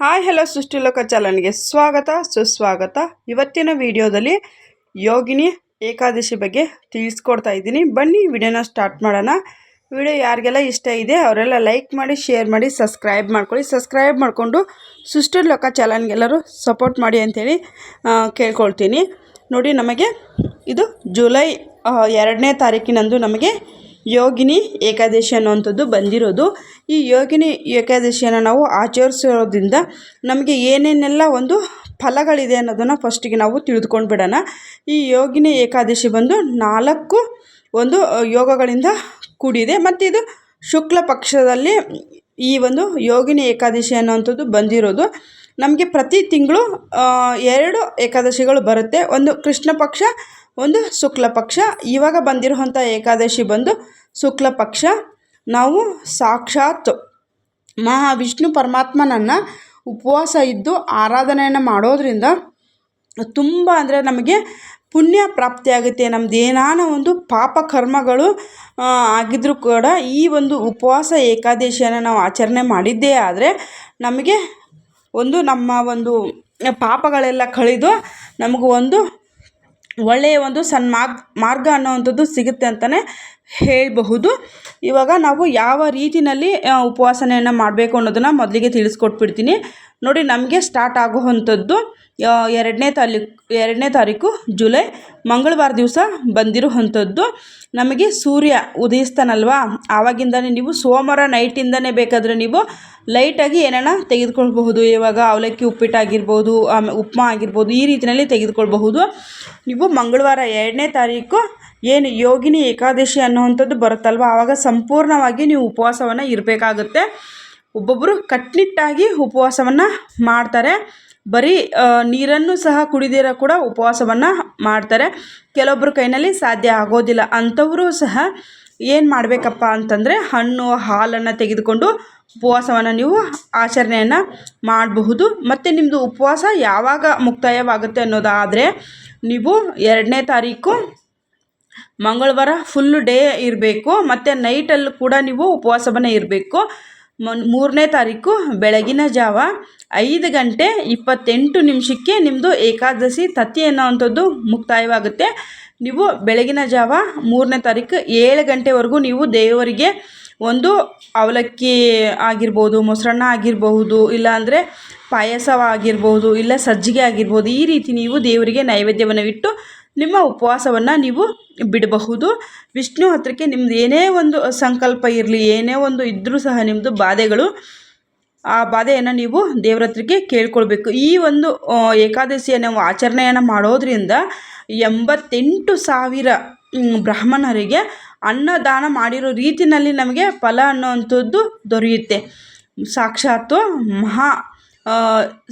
Hi, hello ಸೃಷ್ಟಿಲೋಕ ಚಾಲನ್ಗೆ ಸ್ವಾಗತ, ಸುಸ್ವಾಗತ. ಇವತ್ತಿನ ವಿಡಿಯೋದಲ್ಲಿ ಯೋಗಿನಿ ಏಕಾದಶಿ ಬಗ್ಗೆ ತಿಳಿಸ್ಕೊಡ್ತಾ ಇದ್ದೀನಿ. ಬನ್ನಿ, ವಿಡಿಯೋನ ಸ್ಟಾರ್ಟ್ ಮಾಡೋಣ. ವಿಡಿಯೋ ಯಾರಿಗೆಲ್ಲ ಇಷ್ಟ ಇದೆ, ಅವರೆಲ್ಲ ಲೈಕ್ ಮಾಡಿ, ಶೇರ್ ಮಾಡಿ, ಸಬ್ಸ್ಕ್ರೈಬ್ ಮಾಡ್ಕೊಳ್ಳಿ. ಸಬ್ಸ್ಕ್ರೈಬ್ ಮಾಡಿಕೊಂಡು ಲೋಕ ಚಾಲನ್ಗೆಲ್ಲರೂ ಸಪೋರ್ಟ್ ಮಾಡಿ ಅಂಥೇಳಿ ಕೇಳ್ಕೊಳ್ತೀನಿ. ನೋಡಿ, ನಮಗೆ ಇದು ಜುಲೈ ಎರಡನೇ ತಾರೀಕಿನಂದು ನಮಗೆ ಯೋಗಿನಿ ಏಕಾದಶಿ ಅನ್ನುವಂಥದ್ದು ಬಂದಿರೋದು. ಈ ಯೋಗಿನಿ ಏಕಾದಶಿಯನ್ನು ನಾವು ಆಚರಿಸೋದ್ರಿಂದ ನಮಗೆ ಏನೇನೆಲ್ಲ ಒಂದು ಫಲಗಳಿದೆ ಅನ್ನೋದನ್ನು ಫಸ್ಟಿಗೆ ನಾವು ತಿಳಿದುಕೊಂಡು ಬಿಡೋಣ. ಈ ಯೋಗಿನಿ ಏಕಾದಶಿ ಬಂದು ನಾಲ್ಕು ಒಂದು ಯೋಗಗಳಿಂದ ಕೂಡಿದೆ. ಮತ್ತು ಇದು ಶುಕ್ಲ ಪಕ್ಷದಲ್ಲಿ ಈ ಒಂದು ಯೋಗಿನಿ ಏಕಾದಶಿ ಅನ್ನುವಂಥದ್ದು ಬಂದಿರೋದು. ನಮಗೆ ಪ್ರತಿ ತಿಂಗಳು ಎರಡು ಏಕಾದಶಿಗಳು ಬರುತ್ತೆ. ಒಂದು ಕೃಷ್ಣ ಪಕ್ಷ ಒಂದು ಶುಕ್ಲ ಪಕ್ಷ. ಇವಾಗ ಬಂದಿರುವಂಥ ಏಕಾದಶಿ ಬಂದು ಶುಕ್ಲ ಪಕ್ಷ. ನಾವು ಸಾಕ್ಷಾತ್ ಮಹಾವಿಷ್ಣು ಪರಮಾತ್ಮನನ್ನು ಉಪವಾಸ ಇದ್ದು ಆರಾಧನೆಯನ್ನು ಮಾಡೋದ್ರಿಂದ ತುಂಬ ಅಂದರೆ ನಮಗೆ ಪುಣ್ಯ ಪ್ರಾಪ್ತಿಯಾಗುತ್ತೆ ನಮ್ದು ಏನಾನ ಒಂದು ಪಾಪ ಕರ್ಮಗಳು ಆಗಿದ್ರೂ ಕೂಡ ಈ ಒಂದು ಉಪವಾಸ ಏಕಾದಶಿಯನ್ನು ನಾವು ಆಚರಣೆ ಮಾಡಿದ್ದೇ ಆದರೆ ನಮಗೆ ಒಂದು ನಮ್ಮ ಒಂದು ಪಾಪಗಳೆಲ್ಲ ಕಳೆದು ನಮಗೂ ಒಂದು ಒಳ್ಳೆಯ ಒಂದು ಸನ್ಮಾರ್ಗ ಮಾರ್ಗ ಅನ್ನೋವಂಥದ್ದು ಸಿಗುತ್ತೆ ಅಂತಲೇ ಹೇಳಬಹುದು. ಇವಾಗ ನಾವು ಯಾವ ರೀತಿಯಲ್ಲಿ ಉಪವಾಸನೆಯನ್ನು ಮಾಡಬೇಕು ಅನ್ನೋದನ್ನು ಮೊದಲಿಗೆ ತಿಳಿಸ್ಕೊಟ್ಬಿಡ್ತೀನಿ. ನೋಡಿ, ನಮಗೆ ಸ್ಟಾರ್ಟ್ ಆಗುವಂಥದ್ದು ಎರಡನೇ ತಾರೀಕು ಎರಡನೇ ತಾರೀಕು ಜುಲೈ, ಮಂಗಳವಾರ ದಿವಸ ಬಂದಿರುವಂಥದ್ದು. ನಮಗೆ ಸೂರ್ಯ ಉದಯಿಸ್ತಾನಲ್ವಾ? ಆವಾಗಿಂದನೇ ನೀವು ಸೋಮವಾರ ನೈಟಿಂದನೇ ಬೇಕಾದರೆ ನೀವು ಲೈಟಾಗಿ ಏನಾನ ತೆಗೆದುಕೊಳ್ಬಹುದು. ಇವಾಗ ಅವಲಕ್ಕಿ ಉಪ್ಪಿಟ್ಟಾಗಿರ್ಬೋದು ಆಮೇಲೆ ಉಪ್ಮಾ ಆಗಿರ್ಬೋದು, ಈ ರೀತಿಯಲ್ಲಿ ತೆಗೆದುಕೊಳ್ಬಹುದು. ನೀವು ಮಂಗಳವಾರ ಎರಡನೇ ತಾರೀಕು ಏನು ಯೋಗಿನಿ ಏಕಾದಶಿ ಅನ್ನುವಂಥದ್ದು ಬರುತ್ತಲ್ವ? ಆವಾಗ ಸಂಪೂರ್ಣವಾಗಿ ನೀವು ಉಪವಾಸವನ್ನು ಇರಬೇಕಾಗುತ್ತೆ. ಒಬ್ಬೊಬ್ಬರು ಕಟ್ನಿಟ್ಟಾಗಿ ಉಪವಾಸವನ್ನು ಮಾಡ್ತಾರೆ. ಬರೀ ನೀರನ್ನು ಸಹ ಕುಡಿದಿರೋ ಕೂಡ ಉಪವಾಸವನ್ನು ಮಾಡ್ತಾರೆ. ಕೆಲವೊಬ್ಬರ ಕೈನಲ್ಲಿ ಸಾಧ್ಯ ಆಗೋದಿಲ್ಲ. ಅಂಥವರು ಸಹ ಏನು ಮಾಡಬೇಕಪ್ಪ ಅಂತಂದರೆ ಹಣ್ಣು, ಹಾಲನ್ನು ತೆಗೆದುಕೊಂಡು ಉಪವಾಸವನ್ನು ನೀವು ಆಚರಣೆಯನ್ನು ಮಾಡಬಹುದು. ಮತ್ತು ನಿಮ್ಮದು ಉಪವಾಸ ಯಾವಾಗ ಮುಕ್ತಾಯವಾಗುತ್ತೆ ಅನ್ನೋದಾದರೆ, ನೀವು ಎರಡನೇ ತಾರೀಕು ಮಂಗಳವಾರ ಫುಲ್ಲು ಡೇ ಇರಬೇಕು, ಮತ್ತು ನೈಟಲ್ಲೂ ಕೂಡ ನೀವು ಉಪವಾಸವನ್ನೇ ಇರಬೇಕು. ಮೂರನೇ ತಾರೀಕು ಬೆಳಗಿನ ಜಾವ ಐದು ಗಂಟೆ ಇಪ್ಪತ್ತೆಂಟು ನಿಮಿಷಕ್ಕೆ ನಿಮ್ಮದು ಏಕಾದಶಿ ತತ್ತಿ ಅನ್ನೋವಂಥದ್ದು ಮುಕ್ತಾಯವಾಗುತ್ತೆ. ನೀವು ಬೆಳಗಿನ ಜಾವ ಮೂರನೇ ತಾರೀಕು ಏಳು ಗಂಟೆವರೆಗೂ ನೀವು ದೇವರಿಗೆ ಒಂದು ಅವಲಕ್ಕಿ ಆಗಿರ್ಬೋದು, ಮೊಸರನ್ನ ಆಗಿರಬಹುದು ಇಲ್ಲಾಂದರೆ ಪಾಯಸವಾಗಿರ್ಬೋದು ಇಲ್ಲ ಸಜ್ಜಿಗೆ ಆಗಿರ್ಬೋದು, ಈ ರೀತಿ ನೀವು ದೇವರಿಗೆ ನೈವೇದ್ಯವನ್ನು ಇಟ್ಟು ನಿಮ್ಮ ಉಪವಾಸವನ್ನು ನೀವು ಬಿಡಬಹುದು. ವಿಷ್ಣು ಹತ್ರಕ್ಕೆ ನಿಮ್ಮದು ಏನೇ ಒಂದು ಸಂಕಲ್ಪ ಇರಲಿ, ಏನೇ ಒಂದು ಇದ್ದರೂ ಸಹ ನಿಮ್ಮದು ಬಾಧೆಗಳು, ಆ ಬಾಧೆಯನ್ನು ನೀವು ದೇವ್ರ ಹತ್ರಕ್ಕೆ ಕೇಳ್ಕೊಳ್ಬೇಕು. ಈ ಒಂದು ಏಕಾದಶಿಯನ್ನು ನಾವು ಆಚರಣೆಯನ್ನು ಮಾಡೋದ್ರಿಂದ ಎಂಬತ್ತೆಂಟು ಸಾವಿರ ಬ್ರಾಹ್ಮಣರಿಗೆ ಅನ್ನದಾನ ಮಾಡಿರೋ ರೀತಿಯಲ್ಲಿ ನಮಗೆ ಫಲ ಅನ್ನೋವಂಥದ್ದು ದೊರೆಯುತ್ತೆ. ಸಾಕ್ಷಾತ್ತು ಮಹಾ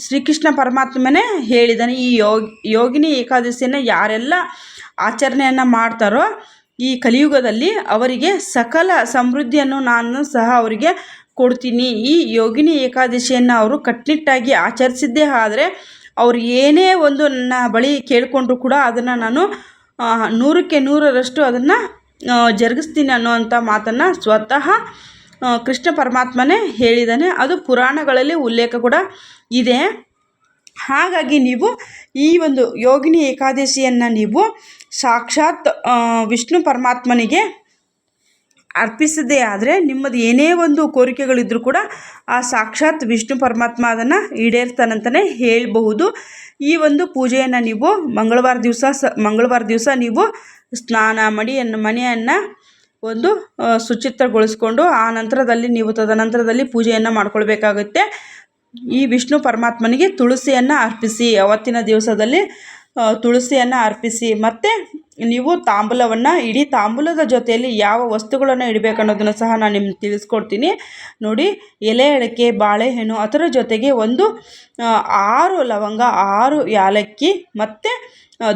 ಶ್ರೀಕೃಷ್ಣ ಪರಮಾತ್ಮನೇ ಹೇಳಿದ್ದಾನೆ, ಈ ಯೋಗ, ಯೋಗಿನಿ ಏಕಾದಶಿಯನ್ನು ಯಾರೆಲ್ಲ ಆಚರಣೆಯನ್ನು ಮಾಡ್ತಾರೋ ಈ ಕಲಿಯುಗದಲ್ಲಿ ಅವರಿಗೆ ಸಕಲ ಸಮೃದ್ಧಿಯನ್ನು ನಾನು ಸಹ ಅವರಿಗೆ ಕೊಡ್ತೀನಿ. ಈ ಯೋಗಿನಿ ಏಕಾದಶಿಯನ್ನು ಅವರು ಕಟ್ಟುನಿಟ್ಟಾಗಿ ಆಚರಿಸಿದ್ದೇ ಆದರೆ ಅವ್ರು ಏನೇ ಒಂದು ನನ್ನ ಬಳಿ ಕೇಳಿಕೊಂಡ್ರು ಕೂಡ ಅದನ್ನು ನಾನು ನೂರಕ್ಕೆ ನೂರರಷ್ಟು ಅದನ್ನು ಜರುಗಿಸ್ತೀನಿ ಅನ್ನುವಂಥ ಮಾತನ್ನು ಸ್ವತಃ ಕೃಷ್ಣ ಪರಮಾತ್ಮನೇ ಹೇಳಿದ್ದಾನೆ ಅದು ಪುರಾಣಗಳಲ್ಲಿ ಉಲ್ಲೇಖ ಕೂಡ ಇದೆ. ಹಾಗಾಗಿ ನೀವು ಈ ಒಂದು ಯೋಗಿನಿ ಏಕಾದಶಿಯನ್ನು ನೀವು ಸಾಕ್ಷಾತ್ ವಿಷ್ಣು ಪರಮಾತ್ಮನಿಗೆ ಅರ್ಪಿಸದೇ ಆದರೆ ನಿಮ್ಮದು ಏನೇ ಒಂದು ಕೋರಿಕೆಗಳಿದ್ದರೂ ಕೂಡ ಆ ಸಾಕ್ಷಾತ್ ವಿಷ್ಣು ಪರಮಾತ್ಮ ಅದನ್ನು ಈಡೇರ್ತಾನಂತಲೇ ಹೇಳಬಹುದು. ಈ ಒಂದು ಪೂಜೆಯನ್ನು ನೀವು ಮಂಗಳವಾರ ದಿವಸ ಸ, ಮಂಗಳವಾರ ದಿವಸ ನೀವು ಸ್ನಾನ ಮಡಿಯನ್ನು ಮನೆಯನ್ನು ಒಂದು ಶುಚಿತ್ವಗೊಳಿಸ್ಕೊಂಡು ಆ ನಂತರದಲ್ಲಿ ನೀವು ತದನಂತರದಲ್ಲಿ ಪೂಜೆಯನ್ನು ಮಾಡಿಕೊಳ್ಬೇಕಾಗುತ್ತೆ. ಈ ವಿಷ್ಣು ಪರಮಾತ್ಮನಿಗೆ ತುಳಸಿಯನ್ನು ಅರ್ಪಿಸಿ, ಅವತ್ತಿನ ದಿವಸದಲ್ಲಿ ತುಳಸಿಯನ್ನು ಅರ್ಪಿಸಿ. ಮತ್ತು ನೀವು ತಾಂಬೂಲವನ್ನು ಇಡೀ ತಾಂಬೂಲದ ಜೊತೆಯಲ್ಲಿ ಯಾವ ವಸ್ತುಗಳನ್ನು ಇಡಬೇಕು ಅನ್ನೋದನ್ನು ಸಹ ನಾನು ನಿಮ್ಗೆ ತಿಳಿಸ್ಕೊಡ್ತೀನಿ. ನೋಡಿ, ಎಲೆ, ಅಡಿಕೆ, ಬಾಳೆಹಣ್ಣು ಅದರ ಜೊತೆಗೆ ಒಂದು ಆರು ಲವಂಗ, ಆರು ಯಾಲಕ್ಕಿ, ಮತ್ತು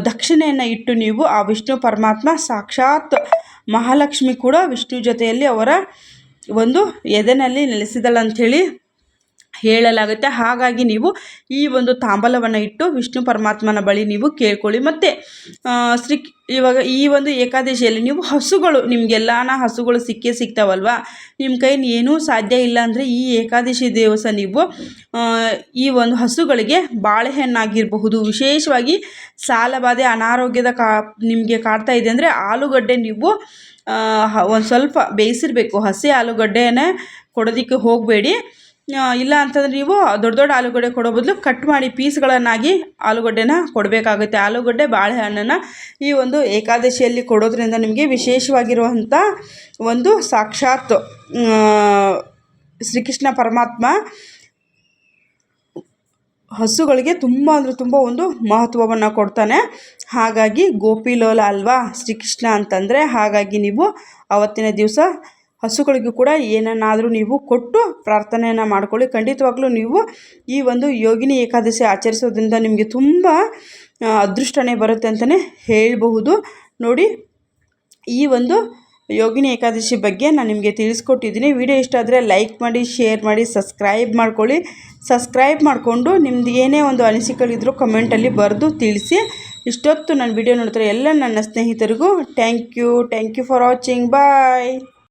ದಕ್ಷಿಣೆಯನ್ನು ಇಟ್ಟು ನೀವು ಆ ವಿಷ್ಣು ಪರಮಾತ್ಮ ಸಾಕ್ಷಾತ್ ಮಹಾಲಕ್ಷ್ಮಿ ಕೂಡ ವಿಷ್ಣು ಜೊತೆಯಲ್ಲಿ ಅವರ ಒಂದು ಎದೆನಲ್ಲಿ ನೆಲೆಸಿದಳಂಥೇಳಿ ಹೇಳಲಾಗುತ್ತೆ. ಹಾಗಾಗಿ ನೀವು ಈ ಒಂದು ತಾಂಬಲವನ್ನು ಇಟ್ಟು ವಿಷ್ಣು ಪರಮಾತ್ಮನ ಬಳಿ ನೀವು ಕೇಳ್ಕೊಳ್ಳಿ. ಮತ್ತು ಶ್ರೀ ಇವಾಗ ಈ ಒಂದು ಏಕಾದಶಿಯಲ್ಲಿ ನೀವು ಹಸುಗಳು ನಿಮಗೆಲ್ಲಾನ ಹಸುಗಳು ಸಿಕ್ಕೇ ಸಿಗ್ತಾವಲ್ವ? ನಿಮ್ಮ ಕೈಯಲ್ಲಿ ಏನೂ ಸಾಧ್ಯ ಇಲ್ಲ ಅಂದರೆ ಈ ಏಕಾದಶಿ ದಿವಸ ನೀವು ಈ ಒಂದು ಹಸುಗಳಿಗೆ ಬಾಳೆಹಣ್ಣಾಗಿರಬಹುದು. ವಿಶೇಷವಾಗಿ ಸಾಲಬಾಧೆ, ಅನಾರೋಗ್ಯದ ಕಾ, ನಿಮಗೆ ಕಾಡ್ತಾ ಇದೆ ಅಂದರೆ ಆಲೂಗಡ್ಡೆ ನೀವು ಒಂದು ಸ್ವಲ್ಪ ಬೇಯಿಸಿರಬೇಕು. ಹಸಿ ಆಲೂಗಡ್ಡೆನೇ ಕೊಡೋದಕ್ಕೆ ಹೋಗಬೇಡಿ. ಇಲ್ಲ ಅಂತಂದರೆ ನೀವು ದೊಡ್ಡ ದೊಡ್ಡ ಆಲೂಗಡ್ಡೆ ಕೊಡೋ ಬದಲು ಕಟ್ ಮಾಡಿ ಪೀಸ್ಗಳನ್ನಾಗಿ ಆಲೂಗಡ್ಡೆನ ಕೊಡಬೇಕಾಗುತ್ತೆ. ಆಲೂಗಡ್ಡೆ, ಬಾಳೆಹಣ್ಣನ್ನು ಈ ಒಂದು ಏಕಾದಶಿಯಲ್ಲಿ ಕೊಡೋದ್ರಿಂದ ನಿಮಗೆ ವಿಶೇಷವಾಗಿರುವಂಥ ಒಂದು ಸಾಕ್ಷಾತ್ ಶ್ರೀಕೃಷ್ಣ ಪರಮಾತ್ಮ ಹಸುಗಳಿಗೆ ತುಂಬ ಅಂದರೆ ತುಂಬ ಒಂದು ಮಹತ್ವವನ್ನು ಕೊಡ್ತಾನೆ. ಹಾಗಾಗಿ ಗೋಪಿಲೋಲ ಅಲ್ವಾ ಶ್ರೀಕೃಷ್ಣ ಅಂತಂದರೆ ಹಾಗಾಗಿ ನೀವು ಅವತ್ತಿನ ದಿವಸ ಹಸುಗಳಿಗೂ ಕೂಡ ಏನನ್ನಾದರೂ ನೀವು ಕೊಟ್ಟು ಪ್ರಾರ್ಥನೆಯನ್ನು ಮಾಡ್ಕೊಳ್ಳಿ. ಖಂಡಿತವಾಗ್ಲೂ ನೀವು ಈ ಒಂದು ಯೋಗಿನಿ ಏಕಾದಶಿ ಆಚರಿಸೋದ್ರಿಂದ ನಿಮಗೆ ತುಂಬ ಅದೃಷ್ಟನೇ ಬರುತ್ತೆ ಅಂತಲೇ ಹೇಳಬಹುದು. ನೋಡಿ, ಈ ಒಂದು ಯೋಗಿನಿ ಏಕಾದಶಿ ಬಗ್ಗೆ ನಾನು ನಿಮಗೆ ತಿಳಿಸ್ಕೊಟ್ಟಿದ್ದೀನಿ. ವಿಡಿಯೋ ಇಷ್ಟ ಆದರೆ ಲೈಕ್ ಮಾಡಿ, ಶೇರ್ ಮಾಡಿ, ಸಬ್ಸ್ಕ್ರೈಬ್ ಮಾಡ್ಕೊಳ್ಳಿ. ಸಬ್ಸ್ಕ್ರೈಬ್ ಮಾಡಿಕೊಂಡು ನಿಮ್ದು ಏನೇ ಒಂದು ಅನಿಸಿಕೆಗಳಿದ್ರೂ ಕಮೆಂಟಲ್ಲಿ ಬರೆದು ತಿಳಿಸಿ. ಇಷ್ಟೊತ್ತು ನನ್ನ ವಿಡಿಯೋ ನೋಡ್ತಾರೆ ಎಲ್ಲ ನನ್ನ ಸ್ನೇಹಿತರಿಗೂ thank you thank you for watching bye